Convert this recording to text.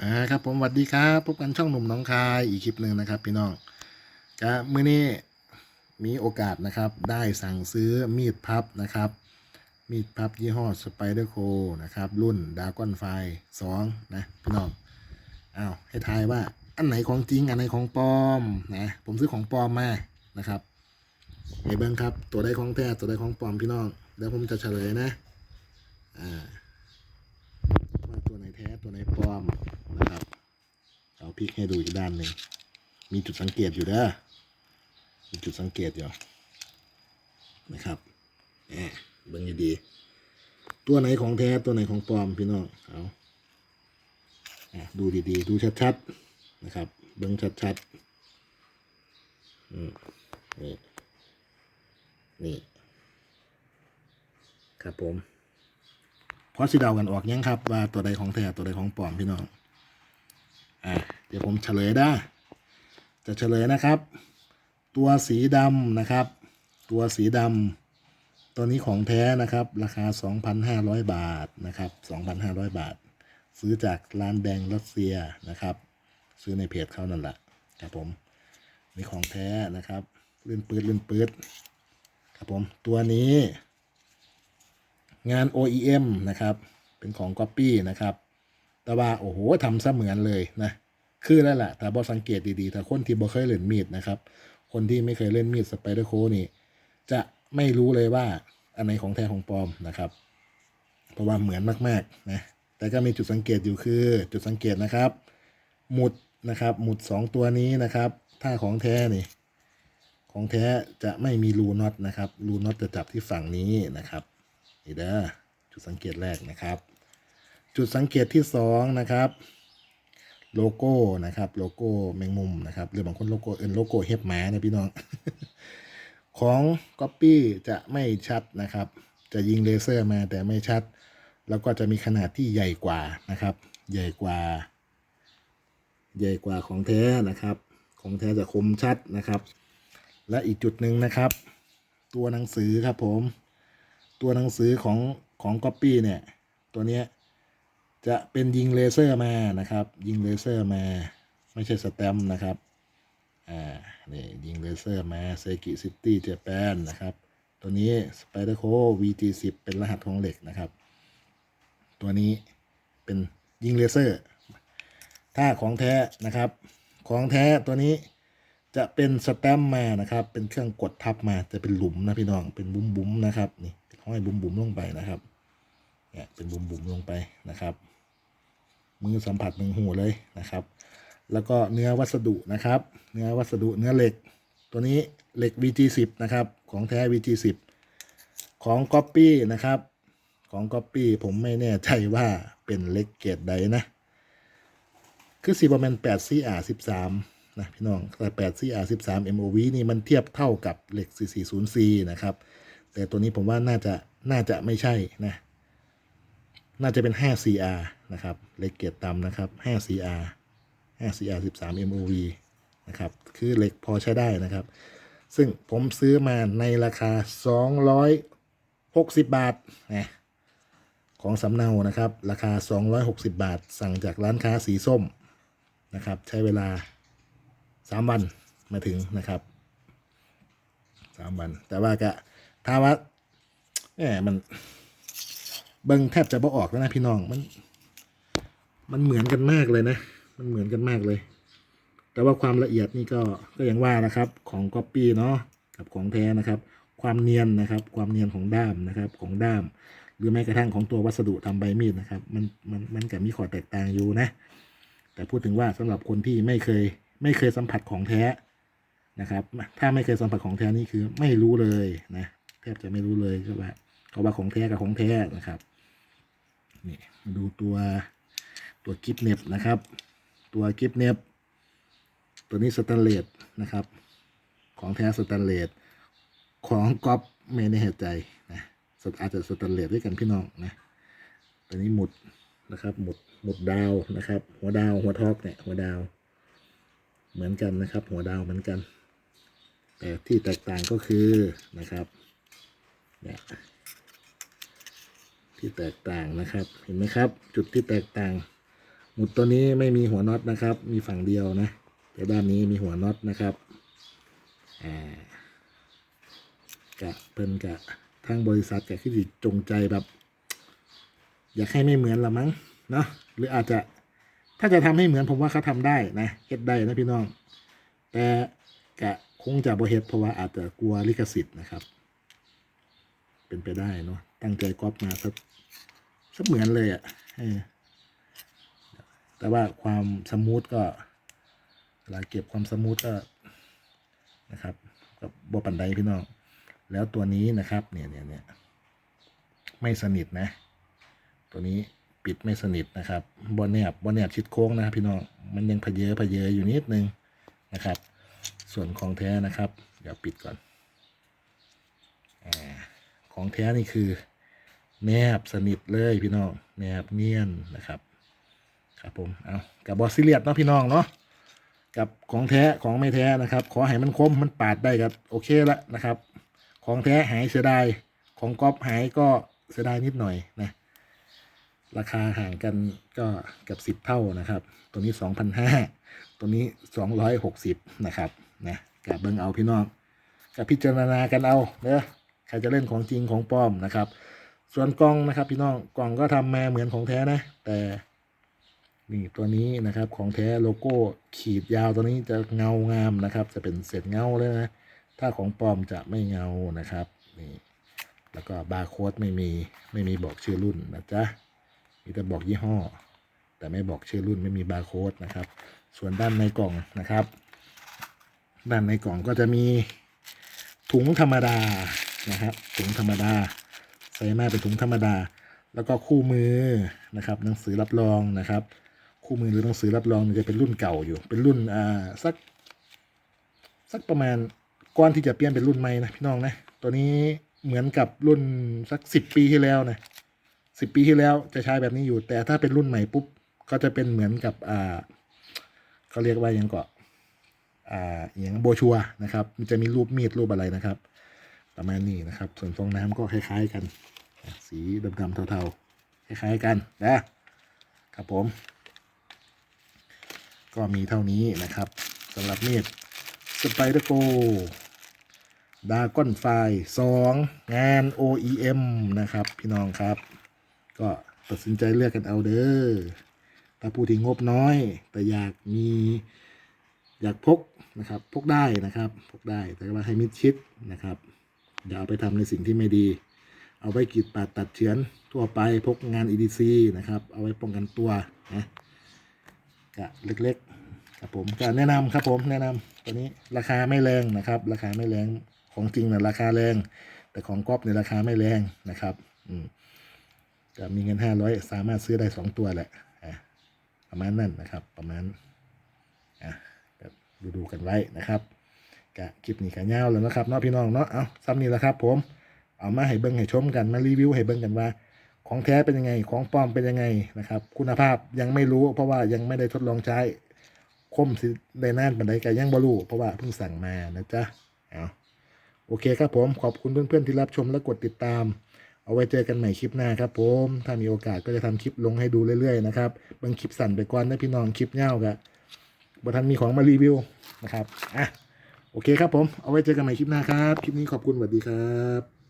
อ่าครับผมสวัสดีครับพบกันช่องหนุ่มน้องคายอีกคลิปหนึ่งนะครับ พี่น้องก็มื้อนี้มีโอกาสนะครับ ได้สั่งซื้อมีดพับนะครับ มีดพับยี่ห้อสไปเดอร์โคนะครับ รุ่นดากอนไฟสองนะพี่น้องอ้าวให้ทายว่าอันไหนของจริงอันไหนของปลอมนะผมซื้อของปลอมมานะครับเฮ้เบิ้งครับ ตัวใดของแท้ตัวใดของปลอมพี่น้องเดี๋ยวผมจะเฉลยนะอ่าตัวไหนแท้ตัวไหนปลอมนะครับ เอา พลิกให้ดูอีกด้านหนึ่ง มีจุดสังเกตอยู่เด้อมีจุดสังเกตอยู่นะครับแหมเบิ่งดีๆตัวไหนของแท้ตัวไหนของปลอมพี่น้องเอาดูดีๆ ดูชัดๆนะครับ เบิ่งชัดๆอืมนี่นี่ ครับผมพอสิเดากันออกยังครับ ว่าตัวใดของแท้ตัวใดของปลอมพี่น้อง อะเดี๋ยวผมเฉลยได้ จะเฉลยนะครับ ตัวสีดำนะครับ ตัวสีดำตัวนี้ของแท้นะครับ ราคา 2,500 บาทนะครับ 2,500 บาท ซื้อจากร้านแดงรัสเซียนะครับ ซื้อในเพจเขานั่นแหละครับผมนี่ของแท้นะครับลื่นปืดลื่นปืดครับผมตัวนี้งาน OEM นะครับ เป็นของ Copy นะครับ แต่ว่า โอ้โหทำเสมือนเลยนะ คือแล้วแหละแต่บอสังเกตดีๆแต่คนที่บ่เคยเล่นมีดนะครับ คนที่ไม่เคยเล่นมีดสไปเดอร์โคนี่ จะไม่รู้เลยว่าอันไหนของแท้ของปลอมนะครับ เพราะว่าเหมือนมากๆนะ แต่ก็มีจุดสังเกตอยู่คือ จุดสังเกตนะครับ หมุดนะครับ หมุด 2 ตัวนี้นะครับ ถ้าของแท้นี่ ของแท้จะไม่มีรูน็อตนะครับ รูน็อตจะจับที่ฝั่งนี้นะครับนี่เด้อจุดสังเกตแรกนะครับ จุดสังเกตที่สองนะครับ โลโก้นะครับ โลโก้แมงมุมนะครับหรือบางคนโลโก้เอ็นโลโก้เฮบหมานะพี่น้อง ของก๊อปปี้จะไม่ชัดนะครับ จะยิงเลเซอร์มาแต่ไม่ชัด แล้วก็จะมีขนาดที่ใหญ่กว่านะครับ ใหญ่กว่า ใหญ่กว่าของแท้นะครับ ของแท้จะคมชัดนะครับ และอีกจุดหนึ่งนะครับ ตัวหนังสือครับผม ตัวหนังสือของของก๊อปปี้เนี่ย ตัวเนี้ย จะเป็นยิงเลเซอร์มานะครับ ยิงเลเซอร์มา ไม่ใช่สแตมนะครับอ่านี่ยิงเลเซอร์มาเซกิซิตี้เจแปนนะครับ ตัวนี้ Spider Co VG10 เป็นรหัสของเหล็กนะครับ ตัวนี้เป็นยิงเลเซอร์ ถ้าของแท้นะครับ ของแท้ตัวนี้จะเป็นสแตมมานะครับ เป็นเครื่องกดทับมาจะเป็นหลุมนะพี่น้องเป็นบุ้มบุ้มนะครับนี่ห้อยบุ้มบุ้มลงไปนะครับเนี่ยเป็นบุ้มบุ้มลงไปนะครับ มือสัมผัสหนึ่งหูเลยนะครับ แล้วก็เนื้อวัสดุนะครับ เนื้อวัสดุเนื้อเหล็ก ตัวนี้เหล็ก VG10 นะครับ ของแท้ VG10 ของ Copy นะครับ ของ Copy ผมไม่แน่ใจว่าเป็นเหล็กเกรดใดนะ คือสีประมาณ8 CR 13 นะพี่น้องแต่8 CR 13 MOV นี่มันเทียบเท่ากับเหล็ก 440C นะครับ แต่ตัวนี้ผมว่าน่าจะน่าจะไม่ใช่นะ น่าจะเป็น 5CR นะครับเหล็กเกรดต่ำนะครับ 5CR 5CR 13 MOV นะครับ คือเหล็กพอใช้ได้นะครับ ซึ่งผมซื้อมาในราคา 260 บาทนะของสำเนานะครับ ราคา 260 บาท สั่งจากร้านค้าสีส้มนะครับ ใช้เวลา 3 วันมาถึงนะครับ 3 วัน แต่ว่าก็ถ้าว่าแหมมัน เบิ่งแทบจะบ่ออกแล้วนะพี่น้องมัน มันเหมือนกันมากเลยนะ มันเหมือนกันมากเลย แต่ว่าความละเอียดนี่ก็ก็อย่างว่านะครับ ของก๊อปปี้เนาะกับของแท้นะครับ ความเนียนนะครับ ความเนียนของด้ามนะครับ ของด้าม หรือแม้กระทั่งของตัววัสดุทำใบมีดนะครับ มันมันมันก็มีข้อแตกต่างอยู่นะ แต่พูดถึงว่าสำหรับคนที่ไม่เคย ไม่เคยสัมผัสของแท้นะครับ ถ้าไม่เคยสัมผัสของแท้นี่คือไม่รู้เลยนะแทบจะไม่รู้เลยก็ว่าก็ว่าของแท้กับของแท้นะครับ ดูตัวตัวกิฟเน็บนะครับ ตัวกิฟเน็บตัวนี้สแตนเลสนะครับ ของแท้สแตนเลสของก๊อปไม่แน่ใจนะอาจจะสแตนเลสด้วยกันพี่น้องนะตัวนี้หมุดนะครับหมุดหมุดดาวนะครับ หัวดาวหัวทอกเนี่ยหัวดาว เหมือนกันนะครับ หัวดาวเหมือนกัน แต่ที่แตกต่างก็คือนะครับเนี่ย ที่แตกต่างนะครับ เห็นไหมครับ จุดที่แตกต่าง หมุดตัวนี้ไม่มีหัวน็อตนะครับ มีฝั่งเดียวนะ แต่ด้านนี้มีหัวน็อตนะครับอ่ากะเพิ่นกะทางบริษัทกะคือสิจงใจแบบ อยากให้ไม่เหมือนละมั้งเนาะหรืออาจจะถ้าจะทำให้เหมือนผมว่าเขาทำได้นะเฮ็ดได้นะพี่น้อง แต่กะคงจะบ่เฮ็ดเพราะว่าอาจจะกลัวลิขสิทธิ์นะครับ เป็นไปได้เนาะตั้งใจก๊อปมาสัก ก็เหมือนเลยอะ่ะแต่ว่าความสมูทก็เวลาเก็บความสมูทก็นะครับก็บ่ปันใดพี่น้อง แล้วตัวนี้นะครับเนี่ยเนี่ยเนี่ยไม่สนิทนะ ตัวนี้ปิดไม่สนิทนะครับบนแนบบนแนบชิดโค้งนะครับพี่น้องมันยังพเยอเพเยออยู่นิดนึงนะครับ ส่วนของแท้นะครับ เดี๋ยวปิดก่อนอของแท้นี่คือ แนบสนิทเลยพี่น้องแนบเนียนนะครับ ครับผมเอากับบอสซิเลียสเนาะพี่น้องเนาะกับของแท้ของไม่แท้นะครับ ขอให้มันคมมันปาดได้ก็โอเคละนะครับ ของแท้หายเสียดายของก๊อปหายก็เสียดายนิดหน่อยนะราคาห่างกันก็เกับสิบเท่านะครับ ตัวนี้สองพันห้าตัวนี้สองร้อยหกสิบนะครับนะกับเบิ้งเอาพี่น้องกับพิจารณากันเอาเนอะใครจะเล่นของจริงของปลอมนะครับ ส่วนกล้องนะครับ พี่น้องกล่องก็ทำมาเหมือนของแท้นะ แต่นี่ตัวนี้นะครับของแท้โลโก้ขีดยาวตัวนี้จะเงางามนะครับ จะเป็นเศษเงาเลยนะ ถ้าของปลอมจะไม่เงานะครับนี่แล้วก็บาร์โค้ดไม่มีไม่มีบอกชื่อรุ่นนะจ๊ะมีแต่บอกยี่ห้อ แต่ไม่บอกชื่อรุ่นไม่มีบาร์โค้ดนะครับ ส่วนด้านในกล่องนะครับ ด้านในกล่องก็จะมีถุงธรรมดานะครับถุงธรรมดา ใส่มาเป็นถุงธรรมดา แล้วก็คู่มือนะครับ หนังสือรับรองนะครับ คู่มือหรือหนังสือรับรองเนี่ยจะเป็นรุ่นเก่าอยู่ เป็นรุ่นอ่าสัก สักประมาณก่อนที่จะเปลี่ยนเป็นรุ่นใหม่นะพี่น้องนะตัวนี้เหมือนกับรุ่นสักสิบปีที่แล้วนะสิบปีที่แล้วจะใช้แบบนี้อยู่ แต่ถ้าเป็นรุ่นใหม่ปุ๊บก็จะเป็นเหมือนกับอ่าเขาเรียกว่ายังเกาะอ่าอย่างโบชัวนะครับมันจะมีรูปมีดรูปอะไรนะครับ ประมาณนี้นะครับ ส่วนฟองน้ำก็คล้าย ๆ กัน สีดำๆเทาๆคล้ายๆกันนะครับผม ก็มีเท่านี้นะครับสำหรับมีดสไปเดอร์โกดากอนไฟสองงาน OEM นะครับ พี่น้องครับ ก็ตัดสินใจเลือกกันเอาเด้อถ้าผู้ที่งบน้อย แต่อยากมีอยากพกนะครับ พกได้นะครับ พกได้แต่ว่าให้มิดชิดนะครับอย่าเอาไปทำในสิ่งที่ไม่ดี เอาไว้กีดปาดตัดเฉือนทั่วไปพกงาน EDC นะครับ เอาไว้ป้องกันตัวนะกะเล็กๆครับผมก็แนะนำครับผมแนะนำตัวนี้ราคาไม่แรงนะครับ ราคาไม่แรงของจริงนะราคาแรง แต่ของก๊อปเนี่ยราคาไม่แรงนะครับอืมก็มีเงินห้าร้อยสามารถซื้อได้สองตัวแหละอะประมาณนั้นนะครับ ประมาณอะก็ดูดูๆกันไว้นะครับกะคลิปนี้กันยาวแล้วนะครับเนาะพี่น้องเนาะเอาซ้ำนี้แหละครับผม เอามาให้เบิ้งให้ชมกันมารีวิวให้เบิ้งกันว่า ของแท้เป็นยังไงของปลอมเป็นยังไงนะครับ คุณภาพยังไม่รู้ เพราะว่ายังไม่ได้ทดลองใช้คมสิได้นานปันใดก็ยังบ่รู้เพราะว่าเพิ่งสั่งมานะจ๊ะเอาโอเคครับผมขอบคุณเพื่อนๆที่รับชมและกดติดตาม เอาไว้เจอกันใหม่คลิปหน้าครับผมถ้ามีโอกาสก็จะทำคลิปลงให้ดูเรื่อยๆนะครับบางคลิปสั่นไปก่อนนะพี่น้องคลิปเง่ากะบทันมีของมารีวิวนะครับอะโอเคครับผม เอาไว้เจอกันใหม่คลิปหน้าครับ คลิปนี้ขอบคุณสวัสดีครับ